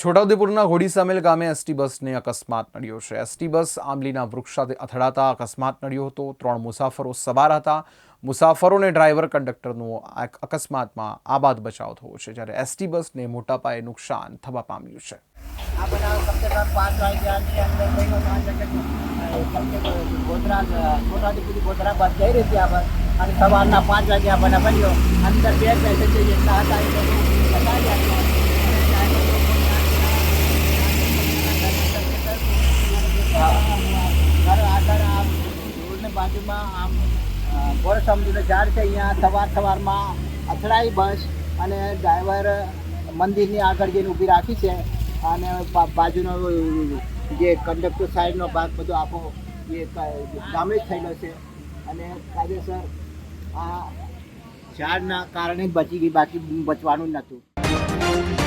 છોટાઉદેપુરના સામેલ ગામે એસટી બસને અકસ્માત નડ્યો છે. એસટી બસ આંબલીના વૃક્ષ સાથે અથડાતા અકસ્માત નડ્યો હતો. ત્રણ મુસાફરો સવાર હતા. મુસાફરો અને ડ્રાઈવર કંડક્ટરનો અકસ્માતમાં આબાદ બચાવ થયો છે, જ્યારે એસટી બસને મોટા પાયે નુકસાન થવા પામ્યું છે. સવારના પાંચ હતા એ લોકો બધા જ આવ્યા. ઘર આગળ આમ રોડની બાજુમાં આમ ગોળસમજીનું ઝાડ છે, અહીંયા સવાર સવારમાં અથડાઈ બસ અને ડ્રાઈવર મંદિરની આગળ જઈને ઊભી રાખી છે અને બાજુનો જે કંડક્ટર સાઈડનો ભાગ બધો આખો એ ડેમેજ થયેલો છે અને કાયદેસર આ ઝાડના કારણે બચી ગઈ, બાકી બચવાનું જ નહોતું.